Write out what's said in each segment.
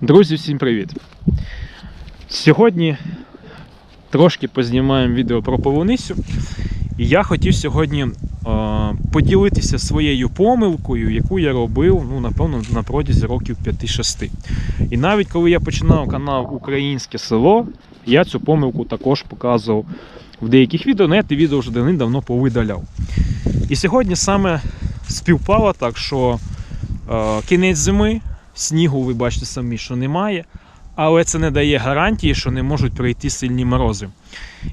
Друзі, всім привіт! Сьогодні трошки познімаємо відео про полуницю. І я хотів сьогодні е, поділитися своєю помилкою, яку я робив, ну, напевно, на протязі років 5-6. І навіть коли я починав канал Українське село, я цю помилку також показував в деяких відео, я відео вже давним-давно повидаляв. І сьогодні саме співпало так, що е, кінець зими, снігу, ви бачите самі, що немає, але це не дає гарантії, що не можуть прийти сильні морози.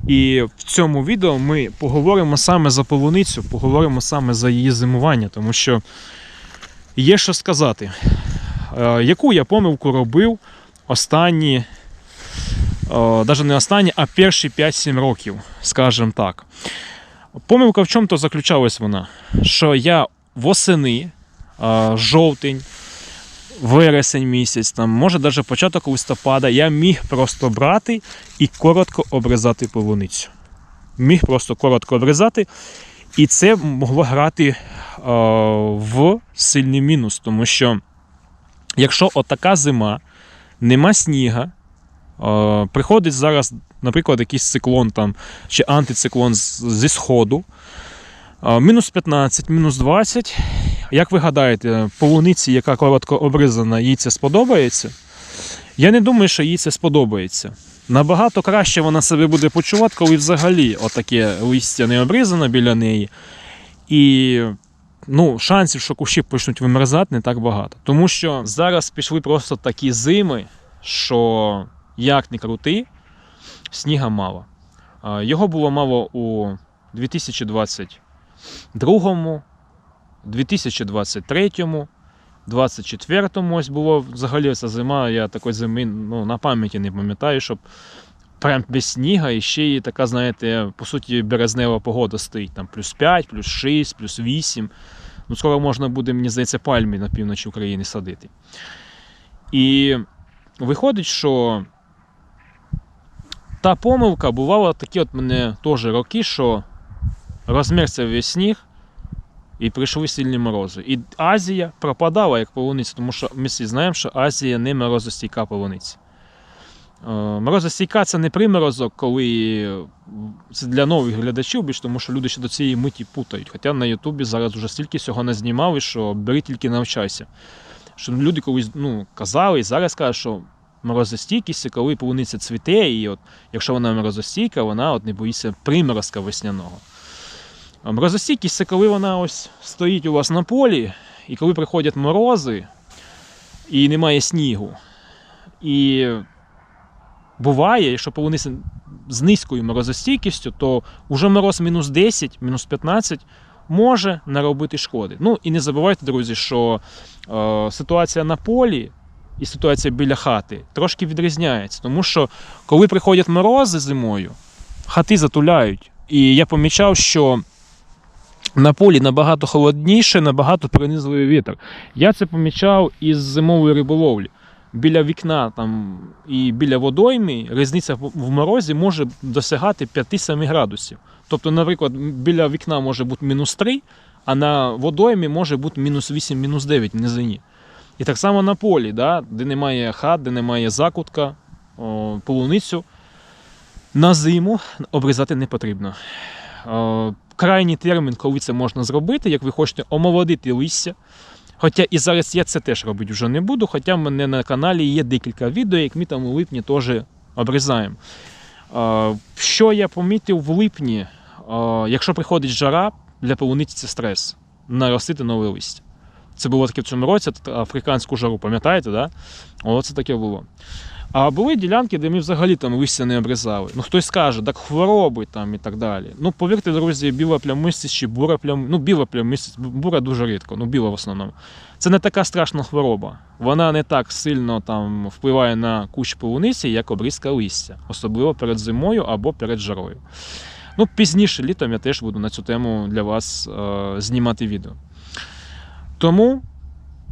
І в цьому відео ми поговоримо саме за полуницю, поговоримо саме за її зимування, тому що є що сказати, Е, яку я помилку робив останні, навіть не останні, а перші 5-7 років, скажімо так. Помилка в чому то заключалась вона? Що я восени, е, жовтень, вересень місяць, там, може навіть початок листопада, я міг просто брати і коротко обрізати полуницю. Міг просто коротко обрізати, і це могло грати е, в сильний мінус, тому що якщо отака зима, нема сніга, е, приходить зараз, наприклад, якийсь циклон там, чи антициклон зі сходу, е, мінус 15, мінус 20, як ви гадаєте, полуниці, яка коротко обрізана, їй це сподобається? Я не думаю, що їй це сподобається. Набагато краще вона себе буде почувати, коли взагалі отаке листя не обрізано біля неї. І ну, шансів, що кущі почнуть вимерзати, не так багато. Тому що зараз пішли просто такі зими, що як не крути, сніга мало. Його було мало у 2022 2023, 24-му ось було взагалі ця зима. Я такої зими ну, на пам'яті не пам'ятаю, щоб прям без сніга і ще й така, знаєте, по суті, березнева погода стоїть. Там плюс 5, плюс 6, плюс 8. Ну, скоро можна буде, мені здається, пальми на півночі України садити. І виходить, що та помилка бувала такі от мене теж роки, що розмерся весь сніг, і прийшли сильні морози. І Азія пропадала як полуниця, тому що ми всі знаємо, що Азія не морозостійка полуниця. Е, Морозостійка це не приморозок, коли це для нових глядачів, більш тому що люди ще до цієї миті путають. Хоча на Ютубі зараз вже стільки всього не знімали, що бери тільки навчайся. Що люди колись ну, казали і зараз кажуть, що морозостійкість коли полуниця цвіте, і от, якщо вона морозостійка, вона от не боїться приморозка весняного. Морозостійкість це коли вона ось стоїть у вас на полі, і коли приходять морози, і немає снігу. І буває, якщо полуниця з низькою морозостійкістю, то вже мороз мінус 10, мінус 15 може наробити шкоди. Ну і не забувайте, друзі, що е, ситуація на полі і ситуація біля хати трошки відрізняється, тому що коли приходять морози зимою, хати затуляють. І я помічав, що на полі набагато холодніше, набагато пронизливий вітер. Я це помічав із зимової риболовлі. Біля вікна там, і біля водойми різниця в морозі може досягати 5-7 градусів. Тобто, наприклад, біля вікна може бути мінус 3, а на водоймі може бути мінус 8, мінус 9 в низині. І так само на полі, да, де немає хат, де немає закутка, полуницю. На зиму обрізати не потрібно. Крайній термін, коли це можна зробити, як ви хочете омолодити листя. Хоча і зараз я це теж робити вже не буду, хоча в мене на каналі є декілька відео, як ми там у липні теж обрізаємо. Що я помітив в липні, якщо приходить жара, для полуниці це стрес наростити нове листя. Це було таке в цьому році, африканську жару, пам'ятаєте, да? О, це таке було. А були ділянки, де ми взагалі там листя не обрізали. Ну хтось скаже, так хвороби там і так далі. Ну, повірте, друзі, біла плямистість чи бура плям... ну, біла плямистість, бура дуже рідко, ну біла в основному. Це не така страшна хвороба. Вона не так сильно там впливає на кущ полуниці, як обрізка листя, особливо перед зимою або перед жарою. Ну, пізніше літом я теж буду на цю тему для вас е, знімати відео. Тому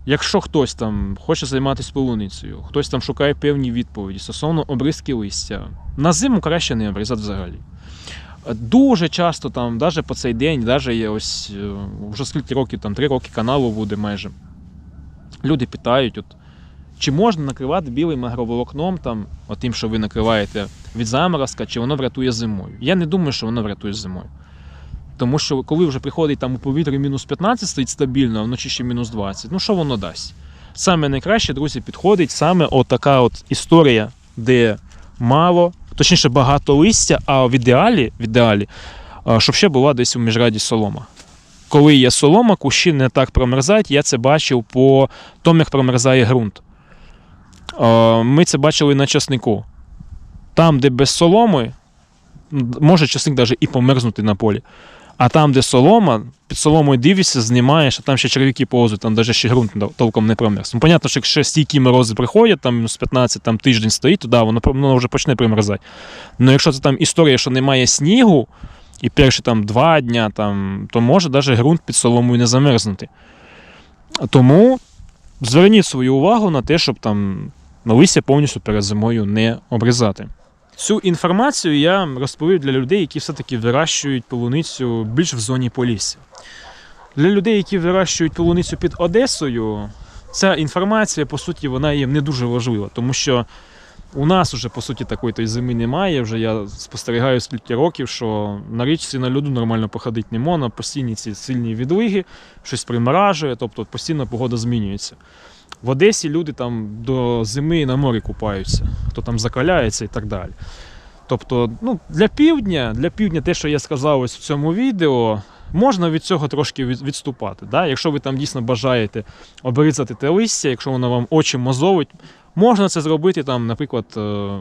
Якщо хтось там хоче займатися полуницею, хтось там шукає певні відповіді стосовно обрізки листя, на зиму краще не обрізати взагалі. Дуже часто там, навіть по цей день, навіть ось е, вже скільки років, там три роки каналу буде майже. Люди питають, от, Чи можна накривати білим агроволокном, там, тим, що ви накриваєте від заморозка, чи воно врятує зимою? Я не думаю, що воно врятує зимою. Тому що коли вже приходить там у повітрі мінус 15 стоїть стабільно, а вночі ще мінус 20, ну що воно дасть? Саме найкраще, друзі, підходить саме от така от історія, де мало, точніше багато листя, а в ідеалі, в ідеалі щоб ще була десь у міжраді солома. Коли є солома, кущі не так промерзають, я це бачив по тому, як промерзає ґрунт. Ми це бачили на часнику. Там, де без соломи, може часник навіть і померзнути на полі. А там, де солома, під соломою дивишся, знімаєш, а там ще черв'яки повзуть, там навіть ще ґрунт толком не промерз. Ну, понятно, що якщо стійкі морози приходять, там мінус 15, там тиждень стоїть, то да, воно, воно вже почне примерзати. Ну якщо це там історія, що немає снігу, і перші там два дня, там, то може навіть ґрунт під соломою не замерзнути. Тому зверніть свою увагу на те, щоб там листя повністю перед зимою не обрізати. Цю інформацію я розповів для людей, які все-таки вирощують полуницю більш в зоні полісся. Для людей, які вирощують полуницю під Одесою, ця інформація, по суті, вона є не дуже важлива, тому що у нас вже, по суті, такої то зими немає. Вже я спостерігаю скільки років, що на річці на льоду нормально походити не можна, постійні ці сильні відлиги, щось приморажує, тобто постійно погода змінюється. В Одесі люди там до зими на морі купаються, хто там закаляється і так далі. Тобто, ну, для півдня, для півдня, те, що я сказав ось в цьому відео, можна від цього трошки відступати. Да? Якщо ви там дійсно бажаєте обрізати те листя, якщо воно вам очі мозовить, можна це зробити, там, наприклад, е,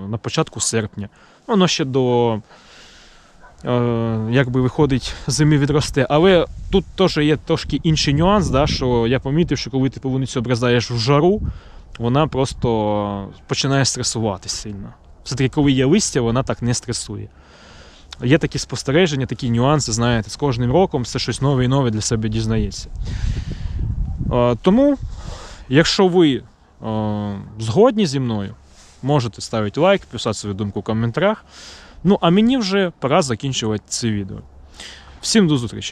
на початку серпня. Воно ще до. Е, Якби виходить, зими відросте. Але тут теж є трошки інший нюанс, да, що я помітив, що коли ти полуницю обрізаєш в жару, вона просто починає стресувати сильно. Все-таки, коли є листя, вона так не стресує. Є такі спостереження, такі нюанси, знаєте, з кожним роком все щось нове і нове для себе дізнається. Е, Тому, якщо ви е, згодні зі мною, можете ставити лайк, писати свою думку в коментарях. Ну, а мені вже пора закінчувати це відео. Всім до зустрічі!